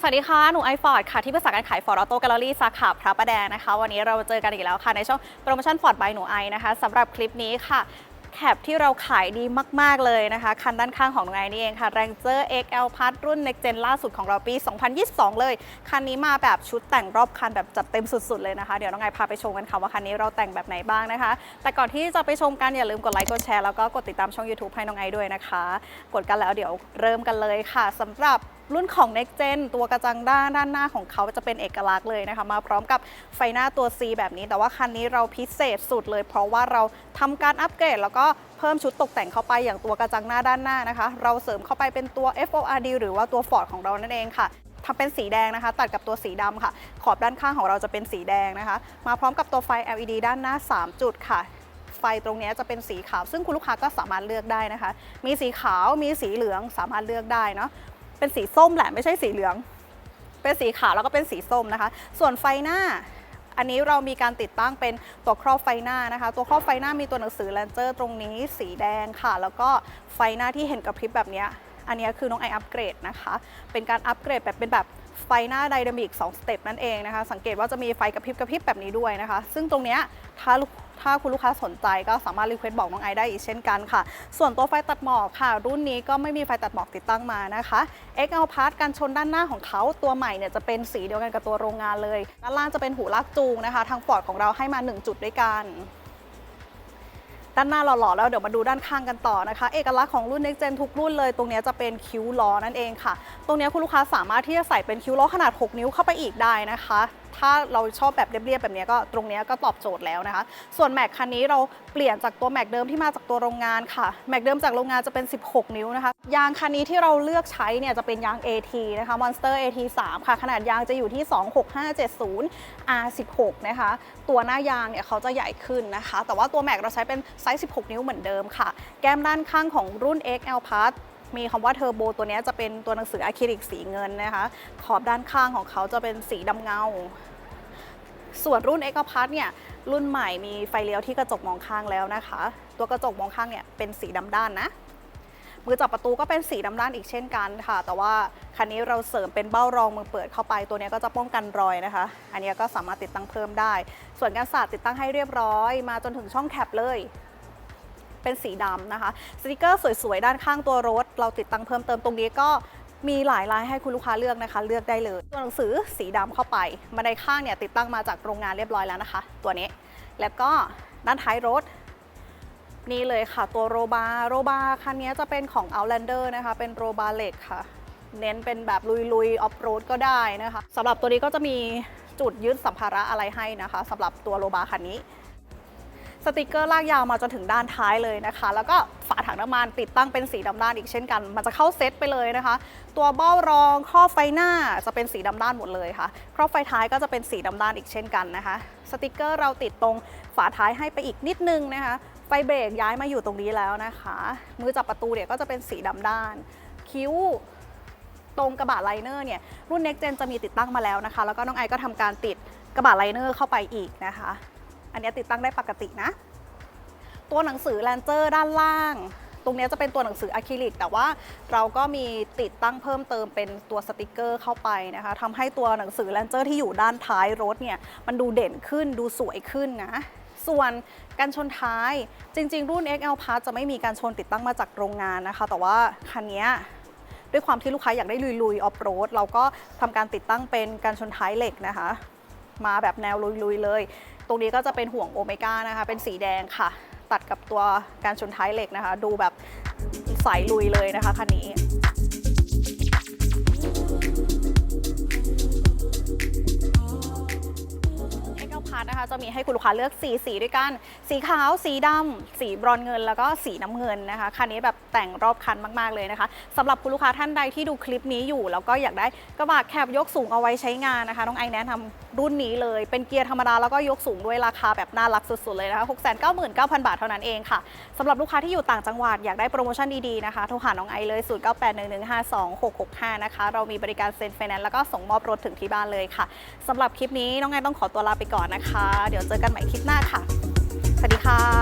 สวัสดีค่ะ หนูไอฟอร์ดค่ะ ที่ปรึกษาการขายฟอร์ดออโต้แกลเลอรี่สาขาพระประแดงนะคะ วันนี้เราเจอกันอีกแล้วค่ะ ในช่องโปรโมชั่นฟอร์ดบายหนูไอนะคะสำหรับคลิปนี้ค่ะแคปที่เราขายดีมาก ๆ เลยนะคะ คันด้านข้างของหนูไอนี่เองค่ะ Ranger XL Plus รุ่น Next Gen ล่าสุดของเราปี 2022 เลย คันนี้มาแบบชุดแต่งรอบคันแบบจัดเต็มสุด ๆ เลยนะคะ เดี๋ยวน้องไอพาไปชมกันค่ะว่าคันนี้เราแต่งแบบไหนบ้างนะคะ แต่ก่อนที่จะไปชมกัน อย่าลืมกดไลค์กดแชร์แล้วก็กดติดตามช่อง YouTube ให้น้องไอด้วยนะคะ กดกันแล้วเดี๋ยวเริ่มกันเลยค่ะสำหรับ รุ่นของ Next Gen ตัวกระจังด้านด้านหน้าของเขาจะเป็นเอกลักษณ์เลยนะคะ มาพร้อมกับไฟหน้าตัว C แบบนี้ แต่ว่าคันนี้เราพิเศษสุดเลย เพราะว่าเราทำการอัปเกรด แล้วก็เพิ่มชุดตกแต่งเข้าไปอย่างตัวกระจังหน้าด้านหน้านะคะ เราเสริมเข้าไปเป็นตัว FORD หรือว่าตัว Ford ของเรานั่นเองค่ะทำเป็นสีแดงนะคะ ตัดกับตัวสีดำค่ะ ขอบด้านข้างของเราจะเป็นสีแดงนะคะ มาพร้อมกับตัวไฟ LED ด้านหน้า 3 จุดค่ะไฟตรงนี้จะเป็นสีขาว ซึ่งคุณลูกค้าก็สามารถเลือกได้นะคะ มีสีขาวมีสีเหลืองสามารถเลือกได้เนาะ เป็นสีส้มแหละไม่ใช่สีเหลือง เป็นสีขาวแล้วก็เป็นสีส้มนะคะ ส่วนไฟหน้าอันนี้เรามีการติดตั้งเป็นตัวครอบไฟหน้านะคะ ตัวครอบไฟหน้ามีตัวหนังสือแลนเจอร์ตรงนี้สีแดงค่ะ แล้วก็ไฟหน้าที่เห็นกระพริบแบบนี้อันนี้คือน้องไออัปเกรดนะคะ เป็นการอัปเกรดแบบเป็นแบบ ไฟหน้าไดนามิก2สเต็ปนั่นเองนะคะ สังเกตว่าจะมีไฟกระพริบกระพริบแบบนี้ด้วยนะคะ ซึ่งตรงเนี้ยถ้าถ้าคุณลูกค้าสนใจก็สามารถรีเควสบอกน้องไอได้อีกเช่นกันค่ะ ส่วนตัวไฟตัดหมอกค่ะ รุ่นนี้ก็ไม่มีไฟตัดหมอกติดตั้งมานะคะ XL Part การชนด้านหน้าของเขาตัวใหม่เนี่ยจะเป็นสีเดียวกันกับตัวโรงงานเลย ด้านล่างจะเป็นหูลากจูงนะคะ ทางฟอร์ดของเราให้มา 1 จุดด้วยกัน ด้านหน้าหล่อๆแล้วเดี๋ยวมาดูด้านข้างกันต่อนะคะ เอกลักษณ์ของรุ่น Next Gen ทุกรุ่นเลยตรงนี้จะเป็นคิ้วล้อนั่นเองค่ะ ตรงนี้คุณลูกค้าสามารถที่จะใส่เป็นคิ้วล้อขนาด 6 นิ้วเข้าไปอีกได้นะคะ ถ้าเราชอบแบบเรียบๆแบบนี้ก็ตรงนี้ก็ตอบโจทย์แล้วนะคะ ส่วนแม็กคันนี้เราเปลี่ยนจากตัวแม็กเดิมที่มาจากตัวโรงงานค่ะแม็กเดิมจากโรงงานจะเป็น 16 นิ้วนะคะ ยางคันนี้ที่เราเลือกใช้เนี่ยจะเป็นยาง AT นะคะ Monster AT 3 ค่ะ ขนาดยางจะอยู่ที่ 26570 R16 นะคะ ตัวหน้ายางเนี่ยเขาจะใหญ่ขึ้นนะคะ แต่ว่าตัวแม็กเราใช้เป็นไซส์ 16 นิ้วเหมือนเดิมค่ะ แก้มด้านข้างของรุ่น XL Plus มีคำว่าเทอร์โบตัวนี้จะเป็นตัวหนังสืออะคริลิกสีเงินนะคะ ขอบด้านข้างของเขาจะเป็นสีดำเงา ส่วนรุ่น x อ p a r t เนี่ยรุ่นใหม่มีไฟเลี้ยวที่กระจกมองข้างแล้วนะคะ ตัวกระจกมองข้างเนี่ยเป็นสีดำด้านนะมือจับประตูก็เป็นสีดำด้านอีกเช่นกันค่ะ แต่ว่าคันนี้เราเสริมเป็นเบ้ารองมือเปิดเข้าไปตัวนี้ก็จะป้องกันรอยนะคะ อันนี้ก็สามารถติดตั้งเพิ่มได้ ส่วนการสาดติดตั้งให้เรียบร้อย มาจนถึงช่องแคปเลย เป็นสีดำนะคะสติกเกอร์สวยๆ ด้านข้างตัวรถ เราติดตั้งเพิ่มเติมตรงนี้ก็มีหลายลายให้คุณลูกค้าเลือกนะคะ เลือกได้เลยตัวหนังสือสีดำเข้าไปบันไดข้างเนี่ยติดตั้งมาจากโรงงานเรียบร้อยแล้วนะคะ ตัวนี้ แล้วก็ด้านท้ายรถ นี่เลยค่ะ ตัวโรบาโรบาคันนี้จะเป็นของ Outlander นะคะ เป็นโรบาเหล็กค่ะ เน้นเป็นแบบลุยๆออฟโรดก็ได้นะคะสำหรับตัวนี้ก็จะมีจุดยึดสัมภาระอะไรให้นะคะสำหรับตัวโรบาคันนี้ ติกเกอร์ลากยาวมาจนถึงด้านท้ายเลยนะคะ แล้วก็ฝาถังน้ำมันติดตั้งเป็นสีดำด้านอีกเช่นกัน มันจะเข้าเซตไปเลยนะคะ ตัวเบ้ารองครอบไฟหน้าจะเป็นสีดำด้านหมดเลยค่ะ ครอบไฟท้ายก็จะเป็นสีดำด้านอีกเช่นกันนะคะ สติกเกอร์เราติดตรงฝาท้ายให้ไปอีกนิดนึงนะคะ ไฟเบรกย้ายมาอยู่ตรงนี้แล้วนะคะ มือจับประตูเนี่ยก็จะเป็นสีดำด้าน คิ้วตรงกระบะไลเนอร์เนี่ยรุ่น Next Gen จะมีติดตั้งมาแล้วนะคะ แล้วก็น้องไอก็ทำการติดกระบะไลเนอร์เข้าไปอีกนะคะ อันนี้ติดตั้งได้ปกตินะ ตัวหนังสือแลนเจอร์ด้านล่าง ตรงนี้จะเป็นตัวหนังสืออะคริลิก แต่ว่าเราก็มีติดตั้งเพิ่มเติมเป็นตัวสติกเกอร์เข้าไปนะคะทำให้ตัวหนังสือแลนเจอร์ที่อยู่ด้านท้ายรถเนี่ยมันดูเด่นขึ้นดูสวยขึ้นนะส่วนการชนท้ายจริง ๆ รุ่น XL Plus จะไม่มีการชนติดตั้งมาจากโรงงานนะคะ แต่ว่าคันนี้ด้วยความที่ลูกค้าอยากได้ลุยๆออฟโรดเราก็ทำการติดตั้งเป็นการชนท้ายเหล็กนะคะ มาแบบแนวลุยๆเลย ตรงนี้ก็จะเป็นห่วงโอเมก้านะคะ เป็นสีแดงค่ะ ตัดกับตัวการชนท้ายเหล็กนะคะ ดูแบบสายลุยเลยนะคะคันนี้ พาร์ทนะคะ จะมีให้คุณลูกค้าเลือกสีสีด้วยกัน สีขาว สีดำสีบรอนเงิน แล้วก็สีน้ำเงินนะคะ คันนี้แบบแต่งรอบคันมากๆเลยนะคะสำหรับคุณลูกค้าท่านใดที่ดูคลิปนี้อยู่ แล้วก็อยากได้กระบะแคบยกสูงเอาไว้ใช้งานนะคะ น้องไอแนะนำรุ่นนี้เลย เป็นเกียร์ธรรมดาแล้วก็ยกสูงด้วยราคาแบบน่ารักสุด ๆ เลยนะคะ 699,000 บาทเท่านั้นเองค่ะสำหรับลูกค้าที่อยู่ต่างจังหวัดอยากได้โปรโมชั่นดีๆนะคะ โทรหาน้องไอเลย 0981152665 นะคะ เรามีบริการเซ็นไฟแนนซ์แล้วก็ส่งมอบรถถึงที่บ้านเลยค่ะสำหรับคลิปนี้น้องไอต้องขอตัวลาไปก่อนนะคะ เดี๋ยวเจอกันใหม่คลิปหน้าค่ะ สวัสดีค่ะ